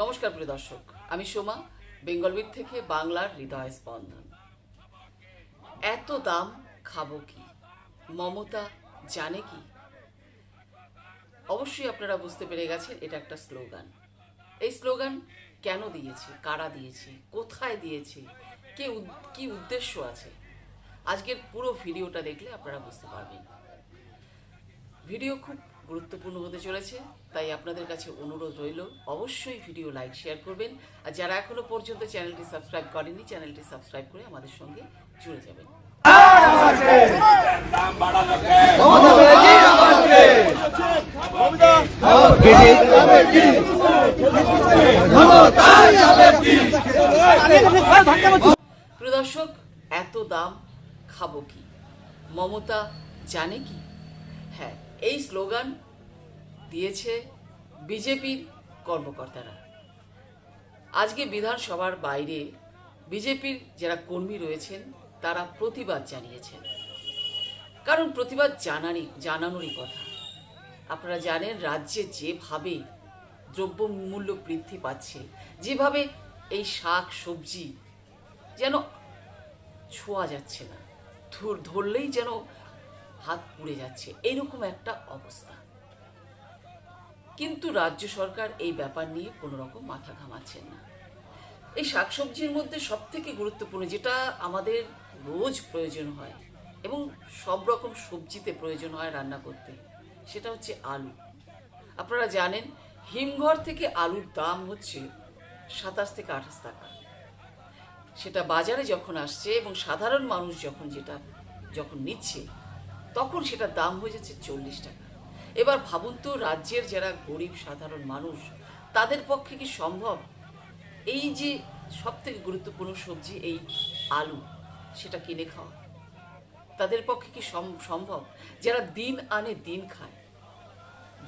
নমস্কার প্রিয় দর্শক, আমি সোমা বেঙ্গলবিট থেকে বাংলার হৃদয় স্পন্দন। এত দাম খাব কি? মমতা জানে কি? অবশ্যই আপনারা বুঝতে পেরে গেছেন এটা একটা স্লোগান। এই স্লোগান কেন দিয়েছে? কারা দিয়েছে? কোথায় দিয়েছে? কে কি উদ্দেশ্য আছে? আজকের পুরো ভিডিওটা দেখলে আপনারা বুঝতে পারবেন। ভিডিও খুব গুরুত্বপূর্ণ হতে চলেছে, তাই আপনাদের কাছে অনুরোধ রইল, অবশ্যই ভিডিও লাইক, শেয়ার করবেন। আর যারা এখনও পর্যন্ত চ্যানেলটি সাবস্ক্রাইব করেনি চ্যানেলটি সাবস্ক্রাইব করে আমাদের সঙ্গে জুড়ে যাবেন। প্রিয় দর্শক, এত দাম খাব কি? মমতা জানে কি? হ্যাঁ এই স্লোগান দিয়েছে বিজেপির কর্মকর্তারা। আজকে বিধানসভার বাইরে বিজেপির যারা কর্মী রয়েছেন, তারা প্রতিবাদ জানিয়েছেন। কারণ প্রতিবাদ জানানি, জানানোরই কথা। আপনারা জানেন, রাজ্যে যেভাবে দ্রব্যমূল্য বৃদ্ধি পাচ্ছে, যেভাবে এই শাক, সবজি যেন ছোঁয়া যাচ্ছে না ধরলেই যেন হাত পুড়ে যাচ্ছে, এরকম একটা অবস্থা। কিন্তু রাজ্য সরকার এই ব্যাপার নিয়ে কোনো রকম মাথা ঘামাচ্ছেন না। এই শাকসবজির মধ্যে সব থেকে গুরুত্বপূর্ণ যেটা আমাদের রোজ প্রয়োজন হয় এবং সব রকম সবজিতে প্রয়োজন হয় রান্না করতে, সেটা হচ্ছে আলু। আপনারা জানেন, হিমঘর থেকে আলুর দাম হচ্ছে সাতাশ থেকে আঠাশ টাকা। সেটা বাজারে যখন আসছে এবং সাধারণ মানুষ যখন যেটা, যখন নিচ্ছে, তখন সেটার দাম হয়ে যাচ্ছে চল্লিশ টাকা। এবার ভাবুন তো, রাজ্যের যারা গরিব সাধারণ মানুষ, তাদের পক্ষে কি সম্ভব? এই যে সব থেকে গুরুত্বপূর্ণ সবজি, এই আলু, সেটা কিনে খাওয়া। তাদের পক্ষে কি সম্ভব? যারা দিন আনে দিন খায়।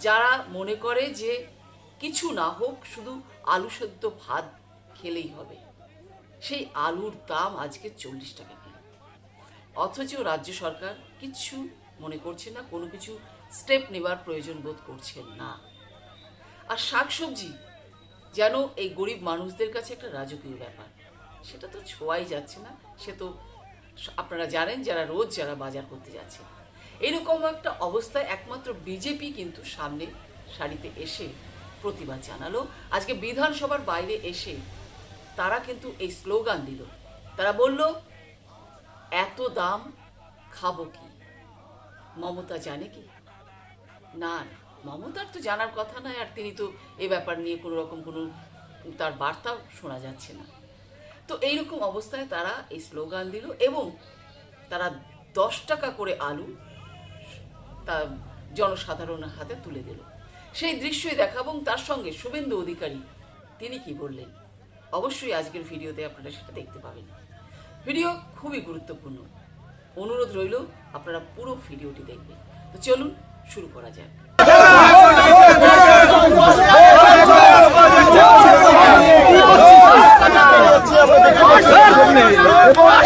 যারা মনে করে যে কিছু না হোক, শুধু আলু সেদ্ধ ভাত খেলেই হবে। সেই আলুর দাম আজকে চল্লিশ টাকা কিলো অথচ রাজ্য সরকার কিচ্ছু মনে করছে না, কোনো কিছু স্টেপ নেবার প্রয়োজন বোধ করছেন না। আর শাকসবজি, যেন এই গরিব মানুষদের কাছে একটা রাজকীয় ব্যাপার। সেটা তো ছোঁয়াই যাচ্ছে না, সে তো আপনারা জানেন যারা রোজ যারা বাজার করতে যাচ্ছে। এরকম একটা অবস্থায় একমাত্র বিজেপি কিন্তু সামনে সারিতে এসে প্রতিবাদ জানালো। আজকে বিধানসভার বাইরে এসে তারা কিন্তু এই স্লোগান দিল। তারা বলল, এত দাম খাব কি? মমতা জানে কি? না মমতার তো জানার কথা নয়, আর তিনি তো এ ব্যাপার নিয়ে কোনো রকম কোনো তার বার্তাও শোনা যাচ্ছে না। তো এইরকম অবস্থায় তারা এই স্লোগান দিল এবং তারা দশ টাকা করে আলু তা জনসাধারণের হাতে তুলে দিল। সেই দৃশ্যই দেখাবো এবং তার সঙ্গে শুভেন্দু অধিকারী, তিনি কি বললেন? অবশ্যই আজকের ভিডিওতে আপনারা সেটা দেখতে পাবেন। ভিডিও খুবই গুরুত্বপূর্ণ। অনুরোধ রইল আপনারা পুরো ভিডিওটি দেখবেন। তো চলুন শুরু করা যাক।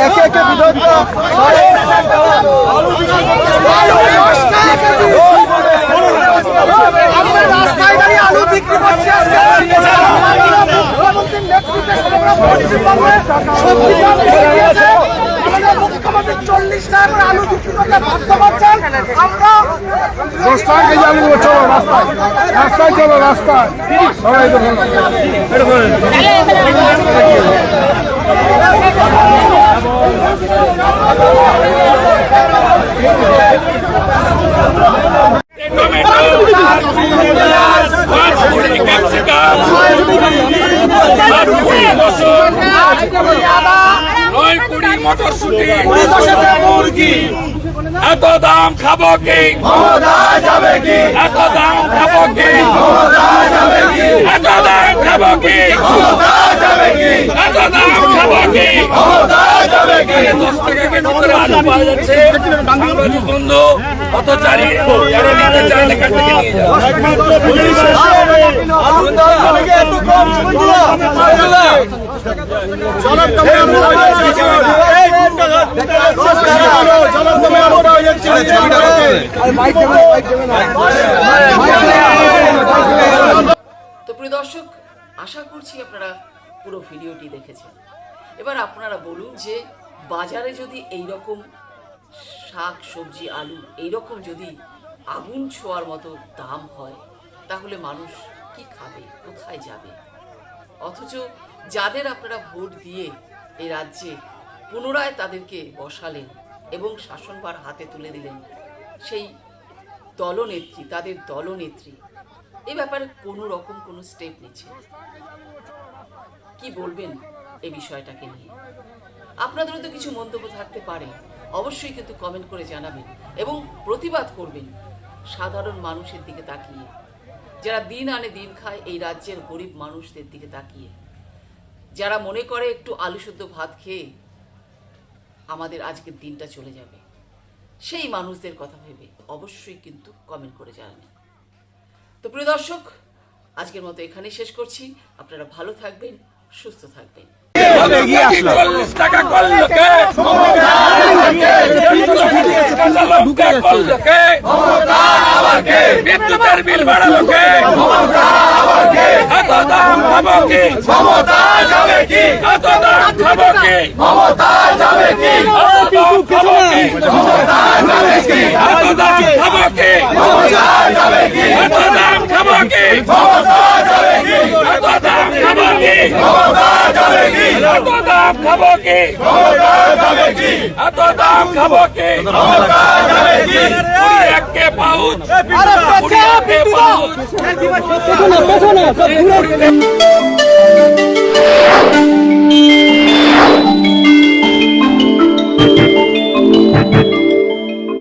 একে দাম বেড়ে গিয়েছে। আমাদের মুখ্যমন্ত্রী চল্লিশ টাকা করে আলু বিক্রি করতে বাধ্য করছেন আমরা দশ টাকা কেজি আলু দেবো, চলো রাস্তায় রাস্তায় চলো রাস্তায় সবাই তো ভালো। এটা ধরে। পাঁচকুড়ি ক্যাপসিকাম মটরশুটি। এত দাম খাব কি? যাবে কি এত দাম খাব কি? এত দাম খাব কি যাবে কি? এত দাম খাব কি? বন্ধু। তো প্রিয় দর্শক আশা করছি আপনারা পুরো ভিডিওটি দেখেছেন এবার আপনারা বলুন যে বাজারে যদি এই রকম শাক, সবজি, আলু এই রকম যদি আগুন ছোঁয়ার মতো দাম হয়, তাহলে মানুষ কি খাবে? কোথায় যাবে? অথচ যাদের আপনারা ভোট দিয়ে এই রাজ্যে পুনরায় তাদেরকে বসালেন এবং শাসনভার হাতে তুলে দিলেন, সেই দলনেত্রী, তাদের দলনেত্রী, এ ব্যাপারে কোনো রকম কোনো স্টেপ নিচ্ছে। কি বলবেন এ বিষয়টাকে নিয়ে? আপনাদেরও তো কিছু মন্তব্য থাকতে পারে। অবশ্যই কিন্তু কমেন্ট করে জানাবেন এবং প্রতিবাদ করবেন সাধারণ মানুষের দিকে তাকিয়ে। যারা দিন আনে দিন খায়, এই রাজ্যের গরিব মানুষদের দিকে তাকিয়ে। যারা মনে করে একটু আলু শুদ্ধ ভাত খেয়ে আমাদের আজকের দিনটা চলে যাবে, সেই মানুষদের কথা ভেবে অবশ্যই কিন্তু কমেন্ট করে জানাবেন। তো প্রিয় দর্শক, আজকের মতো এখানেই শেষ করছি। আপনারা ভালো থাকবেন, সুস্থ থাকবেন। চল্লিশ টাকা করল কে? ঢুকে করল কে? বিদ্যুতের বিল বাড়ালো কে? এত দাম খাব কি? এত দাম খাব কি? এত দাম খাব কি? এত দাম খাব কি? এত দাম খাব কি? এত দাম খাব কি? এত দাম খাব কি? এত দাম খাব কি? কুড়ি একে পাউচ। পাউচ।